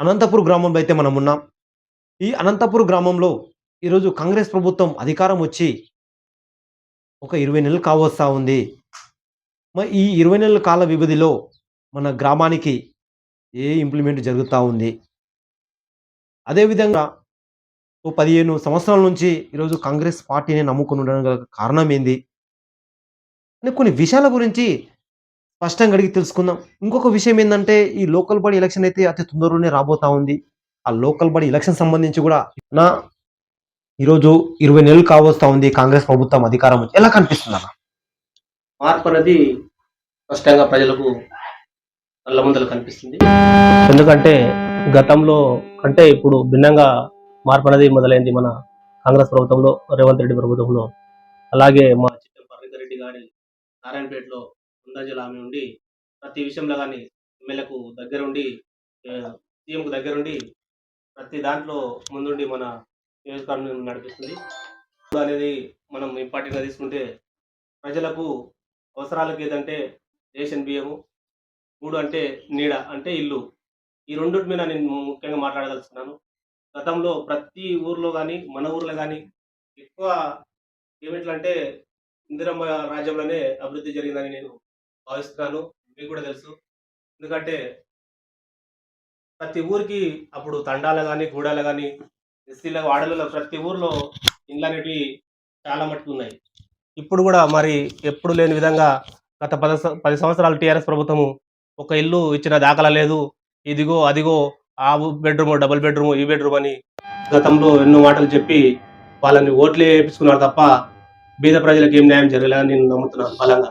అనంతపూర్ గ్రామంలో అయితే మనం ఉన్నాం. ఈ అనంతపూర్ గ్రామంలో ఈరోజు కాంగ్రెస్ ప్రభుత్వం అధికారం వచ్చి ఒక 20 నెలలు కావస్తా ఉంది. మరి ఈ 20 నెలల కాల వ్యవధిలో మన గ్రామానికి ఏ ఇంప్లిమెంట్ జరుగుతూ ఉంది? అదేవిధంగా ఓ 15 సంవత్సరాల నుంచి ఈరోజు కాంగ్రెస్ పార్టీని నమ్ముకుని ఉండడం గల కారణం ఏంది? అని కొన్ని విషయాల గురించి స్పష్టంగా అడిగి తెలుసుకుందాం. ఇంకొక విషయం ఏందంటే ఈ లోకల్ బాడీ ఎలక్షన్ అయితే అతి తొందరలోనే రాబోతా ఉంది. ఆ లోకల్ బాడీ ఎలక్షన్ సంబంధించి కూడా నా ఈరోజు 20 నెలలు కావస్తా ఉంది కాంగ్రెస్ ప్రభుత్వం అధికారం. ఎలా కనిపిస్తుందన్న? మార్పు అనేది స్పష్టంగా ప్రజలకు కళ్ళముందల కనిపిస్తుంది ఎందుకంటే గతంలో కంటే ఇప్పుడు భిన్నంగా మార్పు అనేది మొదలైంది మన కాంగ్రెస్ ప్రభుత్వంలో రేవంత్ రెడ్డి ప్రభుత్వంలో అలాగే మా చిత్తం పర్ణిక రెడ్డి గారి నారాయణపేటలో అందాజల ఆమె ఉండి ప్రతి విషయంలో కానీ ఎమ్మెల్యేకు దగ్గరుండి సీఎంకు దగ్గరుండి ప్రతి దాంట్లో ముందుండి మన నియోజకవర్గం నడిపిస్తుంది. అనేది మనం ఇంపార్టెంట్గా తీసుకుంటే ప్రజలకు అవసరాలకు ఏదంటే రేషన్ బియ్యము మూడు అంటే నీడ అంటే ఇల్లు. ఈ రెండింటి మీద నేను ముఖ్యంగా మాట్లాడదలుచుకున్నాను. గతంలో ప్రతి ఊర్లో కానీ మన ఊర్లో కానీ ఎక్కువ ఏమిట్లంటే ఇందిరమ్మ రాజ్యంలోనే అభివృద్ధి జరిగిందని నేను భావిస్తున్నాను మీకు కూడా తెలుసు. ఎందుకంటే ప్రతి ఊరికి అప్పుడు తండాలు కానీ గూడాలు కానీ ఎస్సీల వాడలలో ప్రతి ఊర్లో ఇండ్లు అనేటివి చాలా మట్టుకు ఉన్నాయి. ఇప్పుడు కూడా మరి ఎప్పుడు లేని విధంగా గత పద పది సంవత్సరాలు టీఆర్ఎస్ ప్రభుత్వము ఒక ఇల్లు ఇచ్చిన దాఖలా లేదు. ఇదిగో అదిగో ఆ బెడ్రూమ్ డబుల్ బెడ్రూమ్ ఈ బెడ్రూమ్ అని గతంలో ఎన్నో మాటలు చెప్పి వాళ్ళని ఓట్లు వేయించుకున్నారు తప్ప బీద ప్రజలకు ఏం న్యాయం జరగలేదని నేను నమ్ముతున్నాను బలంగా.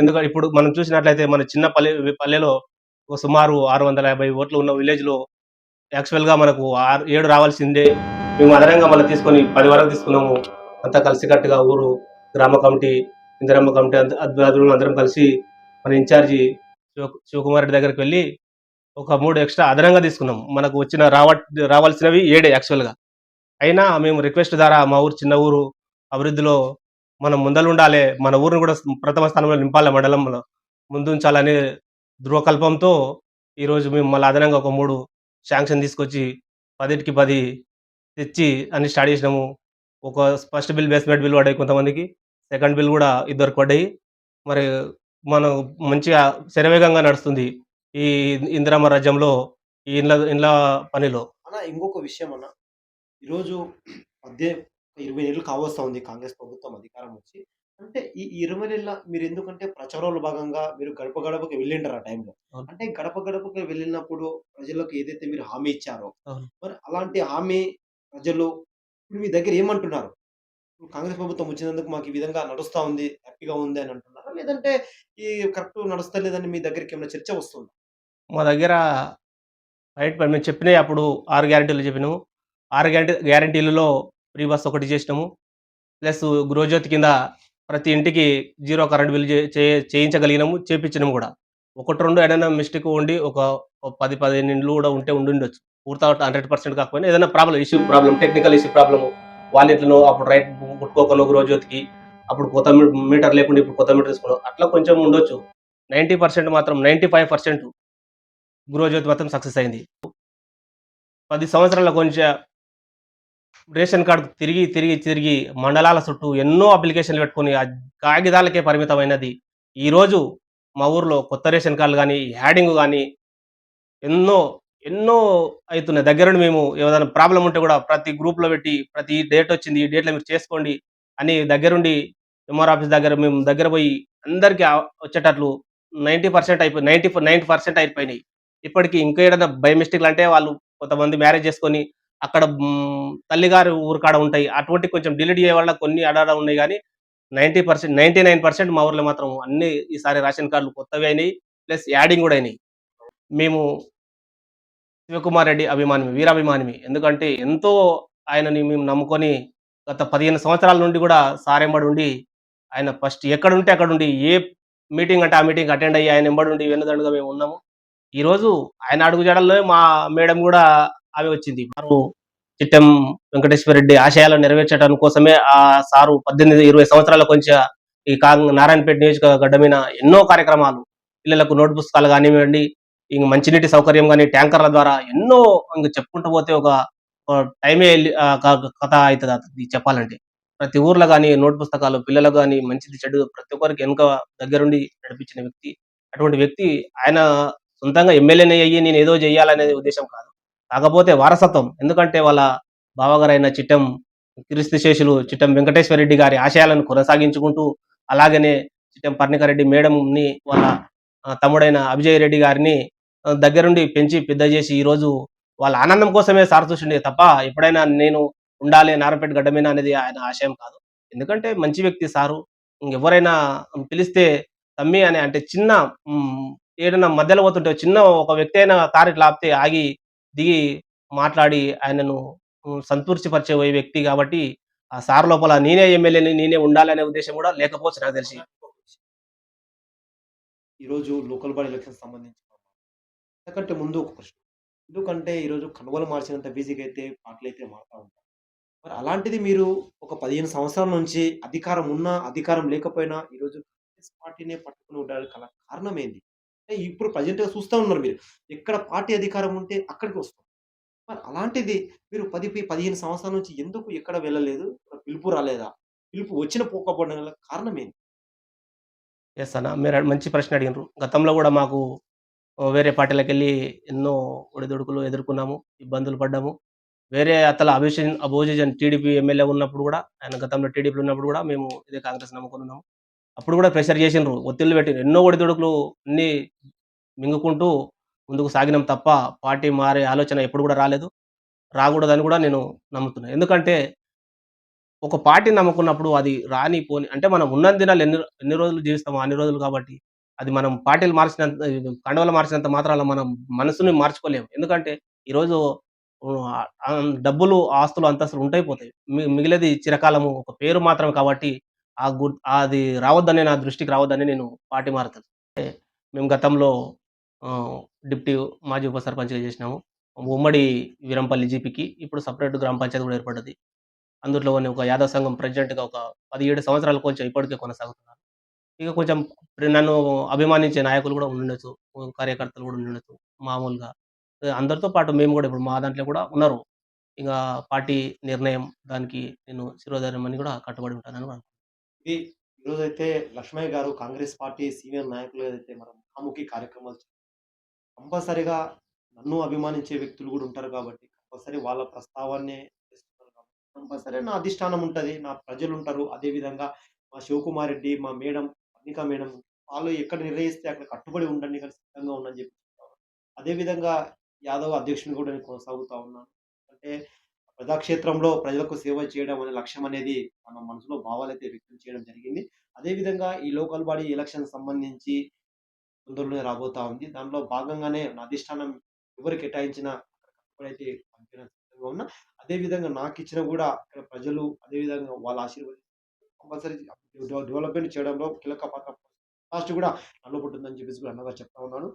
ఎందుకంటే ఇప్పుడు మనం చూసినట్లయితే మన చిన్న పల్లె పల్లెలో ఒక సుమారు ఆరు వందల యాభై ఓట్లు ఉన్న విలేజ్లో యాక్చువల్గా యాక్చువల్గా మనకు ఆరు ఏడు రావాల్సిందే. మేము అదనంగా మళ్ళీ తీసుకొని పది వరకు తీసుకున్నాము. అంతా కలిసికట్టుగా ఊరు గ్రామ కమిటీ ఇందిరమ్మ కమిటీ అంత అందరం కలిసి మన ఇన్ఛార్జి శివ శివకుమార్ రెడ్డి దగ్గరికి వెళ్ళి ఒక మూడు ఎక్స్ట్రా అదనంగా తీసుకున్నాం. మనకు వచ్చిన రావ రావాల్సినవి ఏడే యాక్చువల్గా అయినా మేము రిక్వెస్ట్ ద్వారా మా ఊరు చిన్న ఊరు అభివృద్ధిలో మనం ముందలు ఉండాలి మన ఊరిని కూడా ప్రథమ స్థానంలో నింపాలి మండలంలో ముందుంచాలనే ధృవకల్పంతో ఈరోజు మేము మళ్ళీ అదనంగా ఒక మూడు శాంక్షన్ తీసుకొచ్చి పదిటికి పది తెచ్చి అన్ని స్టార్ట్ చేసినాము. ఒక ఫస్ట్ బిల్ బేస్మెంట్ బిల్ పడ్డాయి కొంతమందికి సెకండ్ బిల్ కూడా ఇద్దరికి పడ్డాయి. మరి మనం మంచిగా శరవేగంగా నడుస్తుంది ఈ ఇందిరామ రాజ్యంలో ఈ ఇండ్ల ఇండ్ల పనిలో. అన్న ఇంకొక విషయం అన్న. ఈరోజు పద్దె 20 నెలలు కావస్తా ఉంది కాంగ్రెస్ ప్రభుత్వం అధికారం వచ్చి. అంటే ఈ 20 నెలల మీరు ఎందుకంటే ప్రచారంలో భాగంగా మీరు గడప గడపకి వెళ్ళింటారు ఆ టైంలో. అంటే గడప గడపకి వెళ్ళినప్పుడు ప్రజలకు ఏదైతే మీరు హామీ ఇచ్చారో. మరి అలాంటి హామీ ప్రజలు ఇప్పుడు మీ దగ్గర ఏమంటున్నారు? కాంగ్రెస్ ప్రభుత్వం వచ్చినందుకు మాకు ఈ విధంగా నడుస్తా ఉంది. హ్యాపీగా ఉంది అని అంటున్నారా? లేదంటే ఈ కరెక్ట్ నడుస్తలేదని మీ దగ్గరికి ఏమైనా చర్చ వస్తుందా? మా దగ్గర రైట్ మేము చెప్పినవి అప్పుడు ఆరు గ్యారెంటీలు చెప్పినాము ఆరు గ్యారెంటీ గ్యారెంటీలలో ఫ్రీ బస్ ఒకటి చేసినాము. ప్లస్ గృహజ్యోతి కింద ప్రతి ఇంటికి జీరో కరెంట్ బిల్ చే- చేయించగలిగినాము చేయించినాము కూడా. ఒకటి రెండు ఏదైనా మిస్టేక్ ఉండి ఒక పది పదిహేను ఇండ్లు కూడా ఉంటే ఉండుండొచ్చు. పూర్తి హండ్రెడ్ పర్సెంట్ కాకపోయినా ఏదైనా problem issue problem technical issue problem వాళ్ళ ఇంట్లో అప్పుడు రైట్ ముట్టుకోకను గృహజ్యోతికి అప్పుడు కొత్త మీటర్ లేకుండా ఇప్పుడు కొత్త మీటర్ తీసుకున్నాం. అట్లా కొంచెం ఉండొచ్చు. నైంటీ పర్సెంట్ మాత్రం నైంటీ ఫైవ్ పర్సెంట్ గృహజ్యోతి మాత్రం సక్సెస్ అయింది. పది సంవత్సరాల కొంచెం రేషన్ కార్డు తిరిగి తిరిగి తిరిగి మండలాల చుట్టూ ఎన్నో అప్లికేషన్లు పెట్టుకొని ఆ కాగితాలకే పరిమితమైనది. ఈరోజు మా ఊర్లో కొత్త రేషన్ కార్డులు కానీ యాడింగ్ కానీ ఎన్నో ఎన్నో అవుతున్నాయి దగ్గరుండి మేము ఏదైనా ప్రాబ్లం ఉంటే కూడా ప్రతి గ్రూప్లో పెట్టి ప్రతి డేట్ వచ్చింది ఈ డేట్లో మీరు చేసుకోండి అని దగ్గరుండి ఎంఆర్ ఆఫీస్ దగ్గర మేము దగ్గర పోయి అందరికీ వచ్చేటట్లు నైంటీ పర్సెంట్ అయిపోయి నైంటీ నైంటీ పర్సెంట్ అయిపోయినాయి. ఇప్పటికి ఇంకా ఏదైనా బై మిస్టేక్లు అంటే వాళ్ళు కొంతమంది మ్యారేజ్ చేసుకొని అక్కడ మ్, తల్లిగారు ఊరు కాడ ఉంటాయి. అటువంటి కొంచెం డిలీట్ చేయే కొన్ని అడాడ ఉన్నాయి కానీ ninety percent ninety nine percent మా ఊర్లో మాత్రం అన్ని ఈసారి రేషన్ కార్డులు కొత్తవి అయినాయి. ప్లస్ యాడింగ్ కూడా అయినాయి. మేము శివకుమార్ రెడ్డి అభిమానిమి వీరాభిమానిమి. ఎందుకంటే ఎంతో ఆయనని మేము నమ్ముకొని గత పదిహేను సంవత్సరాల నుండి కూడా సారెంబడి ఉండి ఆయన ఫస్ట్ ఎక్కడ ఉంటే అక్కడ ఉండి ఏ మీటింగ్ అంటే ఆ మీటింగ్ అటెండ్ అయ్యి ఆయన ఎంబడి ఉండి వెన్నుదండుగా మేము ఉన్నాము. ఈ రోజు ఆయన అడుగుజాడల్లో మా మేడం కూడా ఆమె వచ్చింది వారు చిట్టెం వెంకటేశ్వర రెడ్డి ఆశయాలు నెరవేర్చడం కోసమే ఆ సారు పద్దెనిమిది ఇరవై సంవత్సరాల కొంచెం ఈ కాంగ్ నారాయణపేట నియోజకవర్గ మీద ఎన్నో కార్యక్రమాలు పిల్లలకు నోట్ పుస్తకాలు కానివ్వండి ఇంక మంచినీటి సౌకర్యం కానీ ట్యాంకర్ల ద్వారా ఎన్నో ఇంక చెప్పుకుంటూ పోతే ఒక టైమే కథ అవుతుంది అది చెప్పాలంటే. ప్రతి ఊర్లో కానీ నోట్ పుస్తకాలు పిల్లలకు గాని, మంచిది చెడు ప్రతి ఒక్కరికి వెనుక దగ్గరుండి నడిపించిన వ్యక్తి. అటువంటి వ్యక్తి ఆయన సొంతంగా ఎమ్మెల్యేనే అయ్యి నేను ఏదో జేయాలనే ఉద్దేశం కాదు. కాకపోతే వారసత్వం. ఎందుకంటే వాళ్ళ బావగారైన చిట్టెం శేషులు చిట్టం వెంకటేశ్వర రెడ్డి గారి ఆశయాలను కొనసాగించుకుంటూ, అలాగనే చిట్టం పర్ణికారెడ్డి మేడంని వాళ్ళ తమ్ముడైన అభిజయ్ రెడ్డి గారిని దగ్గరుండి పెంచి పెద్ద చేసి ఈరోజు వాళ్ళ ఆనందం కోసమే సార్ తప్ప ఎప్పుడైనా నేను ఉండాలి నారపేట గడ్డమేనా అనేది ఆయన ఆశయం కాదు. ఎందుకంటే మంచి వ్యక్తి సారు. ఎవరైనా పిలిస్తే తమ్మి అని అంటే చిన్న ఏదైనా మధ్యలో పోతుంటే చిన్న ఒక వ్యక్తి అయినా కారు ఇట్లా ఆపితే ఆగి, దిగి మాట్లాడి ఆయనను సంతృప్తిపరిచే వ్యక్తి కాబట్టి ఆ సార్ లోపల నేనే ఎమ్మెల్యేని నేనే ఉండాలనే ఉద్దేశం కూడా లేకపోవచ్చు నాకు తెలిసి. ఈరోజు లోకల్ బాడీ ఎలక్షన్ సంబంధించి అంతకంటే ముందు ఒక ప్రశ్న. ఎందుకంటే ఈరోజు కనుగోలు మార్చినంత బిజీగా అయితే పార్టీలైతే మారుతా ఉంటారు మరి అలాంటిది మీరు ఒక 15 సంవత్సరాల నుంచి అధికారం ఉన్నా, అధికారం లేకపోయినా ఈరోజు కాంగ్రెస్ పార్టీనే పట్టుకుని ఉండడానికి కారణం ఏంది? ఇప్పుడు ప్రజెంట్గా చూస్తా ఉన్నారు మీరు. ఎక్కడ పార్టీ అధికారం ఉంటే అక్కడికి వస్తాం. మరి అలాంటిది మీరు పది పదిహేను సంవత్సరాల నుంచి ఎందుకు ఎక్కడ వెళ్ళలేదు? పిలుపు రాలేదా? పిలుపు వచ్చిన పోకపోవడం గల కారణం ఏంటి? ఎస్ అన్న. మీరు మంచి ప్రశ్న అడిగినారు గతంలో కూడా మాకు వేరే పార్టీలకు వెళ్ళి ఎన్నో ఒడిదుడుకులు ఎదుర్కొన్నాము. ఇబ్బందులు పడ్డాము. వేరే అతల అభిషన్ అపోజిషన్ టీడీపీ ఎమ్మెల్యే ఉన్నప్పుడు కూడా ఆయన గతంలో టీడీపీలో ఉన్నప్పుడు కూడా మేము ఇదే కాంగ్రెస్ నమ్ముకున్నాము అప్పుడు కూడా ప్రెషర్ చేసినారు ఒత్తిళ్ళు పెట్టి ఎన్నో ఒడిదుడుకులు అన్నీ మింగుకుంటూ ముందుకు సాగినాం తప్ప, పార్టీ మారే ఆలోచన ఎప్పుడు కూడా రాలేదు. రాకూడదని కూడా నేను నమ్ముతున్నాను ఎందుకంటే ఒక పార్టీ నమ్ముకున్నప్పుడు అది రాని, పోని అంటే మనం ఉన్నన్ని దినాలు ఎన్ని ఎన్ని రోజులు జీవిస్తామో అన్ని రోజులు కాబట్టి, అది మనం పార్టీలు మార్చినంత కండవలు మార్చినంత మాత్రాన మనం మనసుని మార్చుకోలేము. ఎందుకంటే ఈరోజు డబ్బులు, ఆస్తులు, అంతస్తులు ఉంటాయిపోతాయి మిగిలేది చిరకాలము ఒక పేరు మాత్రం కాబట్టి, ఆ గు అది రావద్దని నా దృష్టికి రావద్దని నేను పార్టీ మారుతాను. మేము గతంలో ఆహ్, డిప్టీ మాజీ ఉప సర్పంచ్‌గా చేసినాము. ఉమ్మడి వీరంపల్లి జీపీకి ఇప్పుడు సపరేట్ గ్రామ పంచాయతీ కూడా ఏర్పడ్డది. అందులో ఒక యాదవ సంఘం ప్రెసిడెంట్‌గా ఒక 17 సంవత్సరాలు కొంచెం ఇప్పటికే కొనసాగుతున్నాను. ఇక కొంచెం నన్ను అభిమానించే నాయకులు కూడా ఉండొచ్చు కార్యకర్తలు కూడా ఉండొచ్చు మామూలుగా అందరితో పాటు మేము కూడా ఇప్పుడు మా దాంట్లో కూడా ఉన్నారు. ఇక పార్టీ నిర్ణయం దానికి నేను శిరోధార్యమని కూడా కట్టుబడి ఉంటానని కూడా ఇది ఈరోజైతే లక్ష్మయ్య గారు కాంగ్రెస్ పార్టీ సీనియర్ నాయకులు ఏదైతే మనం ముఖాముఖి కార్యక్రమాలు కంపల్సరిగా నన్ను అభిమానించే వ్యక్తులు కూడా ఉంటారు కాబట్టి, కంపల్సరీ వాళ్ళ ప్రస్తావాన్ని చేస్తున్నారు కాబట్టి, కంపల్సరీ నా అధిష్టానం ఉంటుంది నా ప్రజలు ఉంటారు అదేవిధంగా మా శివకుమార్ రెడ్డి, మా మేడం, పర్ణిక మేడం వాళ్ళు ఎక్కడ నిర్ణయిస్తే అక్కడ కట్టుబడి ఉండండి కానీ సిద్ధంగా ఉండని చెప్పి అదేవిధంగా యాదవ్ అధ్యక్షుని కూడా నేను కొనసాగుతా ఉన్నాను. అంటే ప్రజాక్షేత్రంలో ప్రజలకు సేవ చేయడం అనే లక్ష్యం అనేది మన మనసులో భావాలైతే వ్యక్తం చేయడం జరిగింది. అదేవిధంగా ఈ లోకల్ బాడీ ఎలక్షన్ సంబంధించి తొందరలోనే రాబోతా ఉంది. దానిలో భాగంగానే నా అధిష్టానం ఎవరు కేటాయించిన ఎప్పుడైతే పంపించడానికి ఉన్నా. అదేవిధంగా నాకిచ్చిన కూడా ఇక్కడ ప్రజలు అదేవిధంగా వాళ్ళ ఆశీర్వాదం కంపల్సరీ డెవలప్‌మెంట్ చేయడంలో కీలక పాత్ర లాస్ట్ కూడా నన్ను చెప్పేసి కూడా అన్నగా చెప్తా ఉన్నాను.